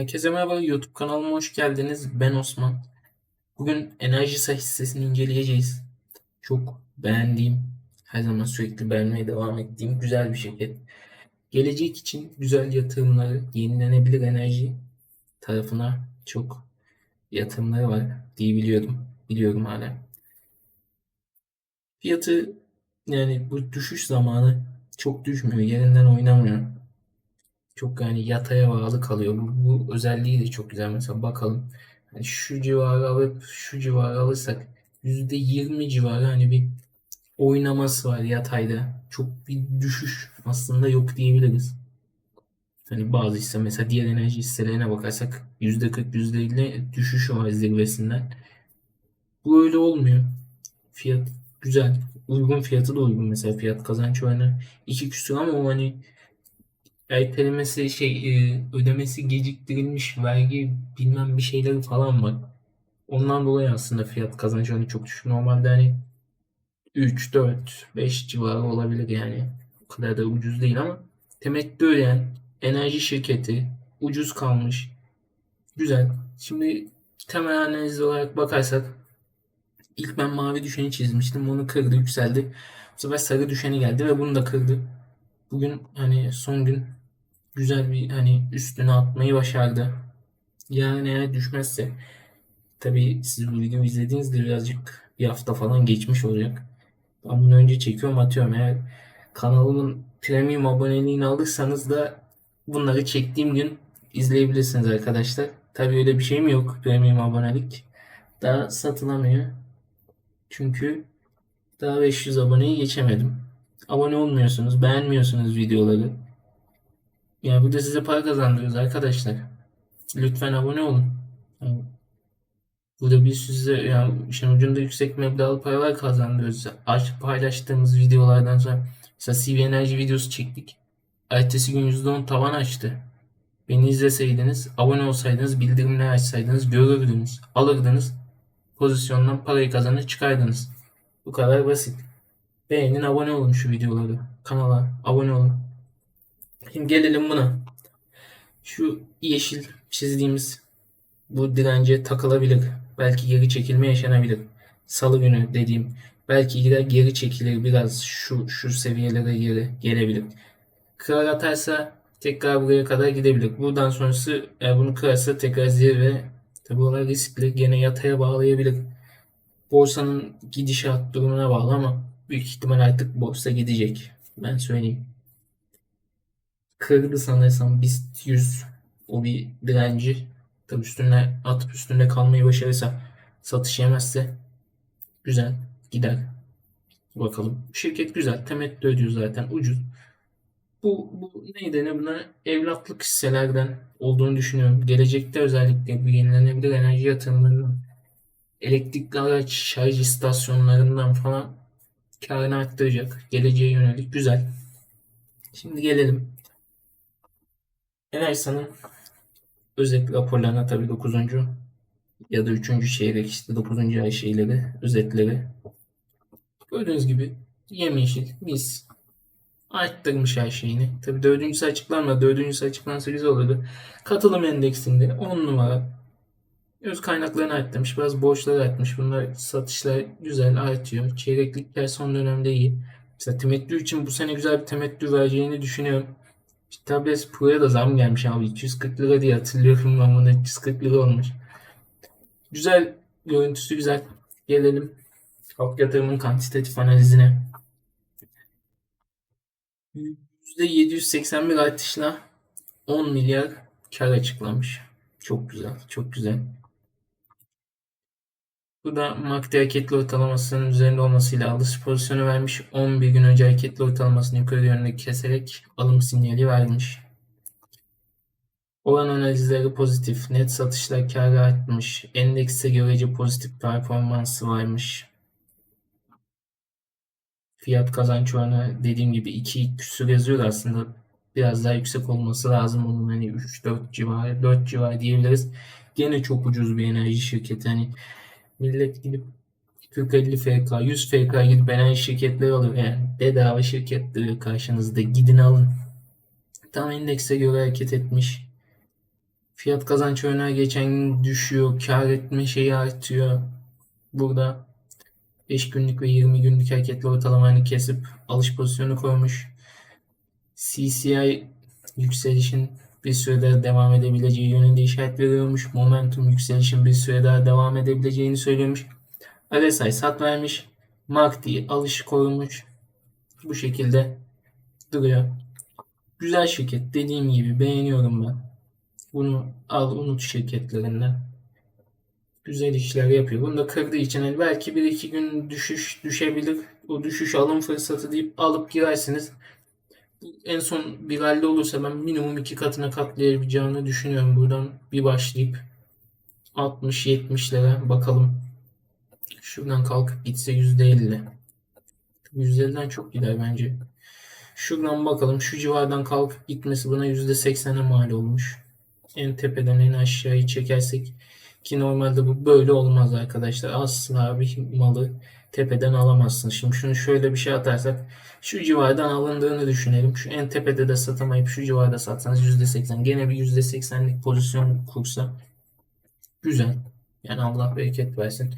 Herkese merhaba YouTube kanalıma hoş geldiniz. Ben Osman. Bugün Enerjisa hissesini inceleyeceğiz. Çok beğendiğim, her zaman sürekli beğenmeye devam ettiğim güzel bir şirket. Gelecek için güzel yatırımları, yenilenebilir enerji tarafına çok yatırımları var diye biliyordum. Biliyorum hala. Fiyatı yani bu düşüş zamanı çok düşmüyor. Yerinden oynamıyor. Çok yani yataya bağlı kalıyor. Bu, bu özelliği de çok güzel. Mesela bakalım. Yani şu civarı alıp şu civarı alırsak %20 civarı hani bir oynaması var yatayda. Çok bir düşüş aslında yok diyebiliriz. Hani bazı hisse mesela diğer enerji hisselerine bakarsak %40 %50 düşüş var zirvesinden. Bu öyle olmuyor. Fiyat güzel. Uygun fiyatı da uygun mesela fiyat kazanç oranı 2 küsur ama o hani ertelemesi şey e, ödemesi geciktirilmiş vergi bilmem bir şeyleri falan var. Ondan dolayı aslında fiyat kazancı hani çok düşük. Normalde hani 3, 4, 5 civarı olabilir yani. O kadar da ucuz değil ama temettü ödeyen enerji şirketi ucuz kalmış. Güzel. Şimdi temel analiz olarak bakarsak ilk ben mavi düşeni çizmiştim. Onu kırdı, yükseldi. Bu sefer sarı düşeni geldi ve bunu da kırdı. Bugün hani son gün güzel bir hani üstüne atmayı başardı. Yani eğer düşmezse tabii siz bu videoyu izlediğinizde birazcık bir hafta falan geçmiş olacak. Ben bunu önce çekiyorum atıyorum. Eğer kanalımın premium aboneliğini alırsanız da bunları çektiğim gün izleyebilirsiniz arkadaşlar. Tabii öyle bir şeyim yok premium abonelik. Daha satılamıyor. Çünkü daha 500 aboneyi geçemedim. Abone olmuyorsunuz, beğenmiyorsunuz videoları. Ya bu da size para kazandırıyoruz arkadaşlar. Lütfen abone olun. Yani burada bir size ya işin ucunda yüksek meblağlı paralar kazandırıyoruz. Aç paylaştığımız videolardan sonra mesela CV Enerji videosu çektik. Ertesi gün %10 tavan açtı. Beni izleseydiniz, abone olsaydınız, bildirimleri açsaydınız, görürdünüz, alırdınız. Pozisyondan parayı kazanır çıkardınız. Bu kadar basit. Beğenin, abone olun şu videoları. Kanala abone olun. Şimdi gelelim buna. Şu yeşil çizdiğimiz bu dirence takılabilir. Belki geri çekilme yaşanabilir. Salı günü dediğim belki gider geri çekilir biraz şu şu seviyelere geri gelebilir. Kırar atarsa tekrar buraya kadar gidebilir. Buradan sonrası eğer bunu kırarsa tekrar zirve tabi olay riskli gene yataya bağlayabilir. Borsanın gidişat durumuna bağlı ama büyük ihtimal artık borsa gidecek. Ben söyleyeyim kırdı sanırsam BIST 100 o bir direnci. Tabi üstüne atıp üstünde kalmayı başarırsa satış yemezse güzel gider. Bakalım. Şirket güzel. Temettü ödüyor zaten. Ucuz. Bu, bu neydi ne buna evlatlık hisselerden olduğunu düşünüyorum. Gelecekte özellikle bu yenilenebilir enerji yatırımlarının elektrikli araç şarj istasyonlarından falan karını arttıracak. Geleceğe yönelik güzel. Şimdi gelelim Enerjisa'nın özet raporlarına tabii 9. ya da 3. çeyrek işte 9. ay şeyleri, özetleri. Gördüğünüz gibi yemyeşil, mis. Arttırmış her şeyini. Tabii dördüncüsü açıklanmadı. Dördüncüsü açıklansa güzel olurdu. Katılım endeksinde 10 numara. Öz kaynaklarını arttırmış. Biraz borçları artmış. Bunlar satışlar güzel artıyor. Çeyreklikler son dönemde iyi. Mesela temettü için bu sene güzel bir temettü vereceğini düşünüyorum. İşte Tablet Pro'ya da zam gelmiş abi. 240 lira diye hatırlıyorum ama da 340 lira olmuş. Güzel. Görüntüsü güzel. Gelelim halk yatırımın kantitatif analizine. %781 artışla 10 milyar kar açıklamış. Çok güzel. Çok güzel. Bu da MACD hareketli ortalamasının üzerinde olmasıyla alış pozisyonu vermiş. 11 gün önce hareketli ortalamasını yukarı yönlü keserek alım sinyali vermiş. Oran analizleri pozitif. Net satışlar karı artmış. Endekse görece pozitif performansı varmış. Fiyat kazanç oranı dediğim gibi 2 küsur yazıyor aslında Biraz daha yüksek olması lazım onun hani 3-4 civarı 4 civarı diyebiliriz. Gene çok ucuz bir enerji şirketi hani millet gidip 40-50 FK 100 FK gidip enerji şirketleri alıyor yani bedava şirketleri karşınızda gidin alın. Tam endekse göre hareket etmiş. Fiyat kazanç oynar geçen gün düşüyor. Kar etme şeyi artıyor. Burada 5 günlük ve 20 günlük hareketli ortalamayı kesip alış pozisyonu koymuş. CCI yükselişin bir süre daha devam edebileceği yönünde işaret veriyormuş. Momentum yükselişin bir süre daha devam edebileceğini söylüyormuş. RSI sat vermiş. MACD alış koymuş. Bu şekilde duruyor. Güzel şirket. Dediğim gibi beğeniyorum ben. Bunu al unut şirketlerinden. Güzel işler yapıyor. Bunu da kırdığı için hani belki bir iki gün düşüş düşebilir. O düşüş alım fırsatı deyip alıp girersiniz. En son bir halde olursa ben minimum iki katına katlayabileceğini düşünüyorum. Buradan bir başlayıp 60-70'lere bakalım. Şuradan kalkıp gitse %50. %50'den çok gider bence. Şuradan bakalım. Şu civardan kalkıp gitmesi buna %80'e mal olmuş. En tepeden en aşağıyı çekersek ki normalde bu böyle olmaz arkadaşlar. Asla bir malı tepeden alamazsın. Şimdi şunu şöyle bir şey atarsak şu civardan alındığını düşünelim. Şu en tepede de satamayıp şu civarda satsanız %80. Gene bir %80'lik pozisyon kursa güzel. Yani Allah bereket versin.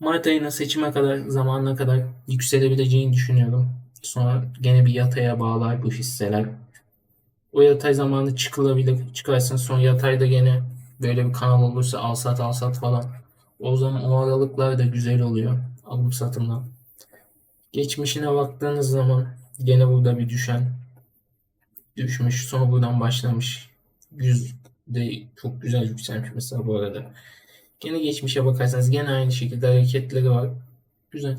Mart ayına seçime kadar zamanına kadar yükselebileceğini düşünüyorum. Sonra gene bir yataya bağlar bu hisseler. O yatay zamanı çıkılabilir. Çıkarsın son yatayda gene böyle bir kanal olursa al sat al sat falan. O zaman o aralıklar da güzel oluyor. Alım satımdan. Geçmişine baktığınız zaman gene burada bir düşen düşmüş. Sonra buradan başlamış. Yüz de çok güzel yükselmiş mesela bu arada. Gene geçmişe bakarsanız gene aynı şekilde hareketleri var. Güzel.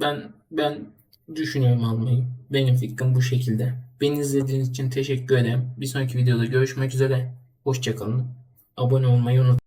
Ben ben düşünüyorum almayı. Benim fikrim bu şekilde. Beni izlediğiniz için teşekkür ederim. Bir sonraki videoda görüşmek üzere. Hoşçakalın. Abone olmayı unutmayın.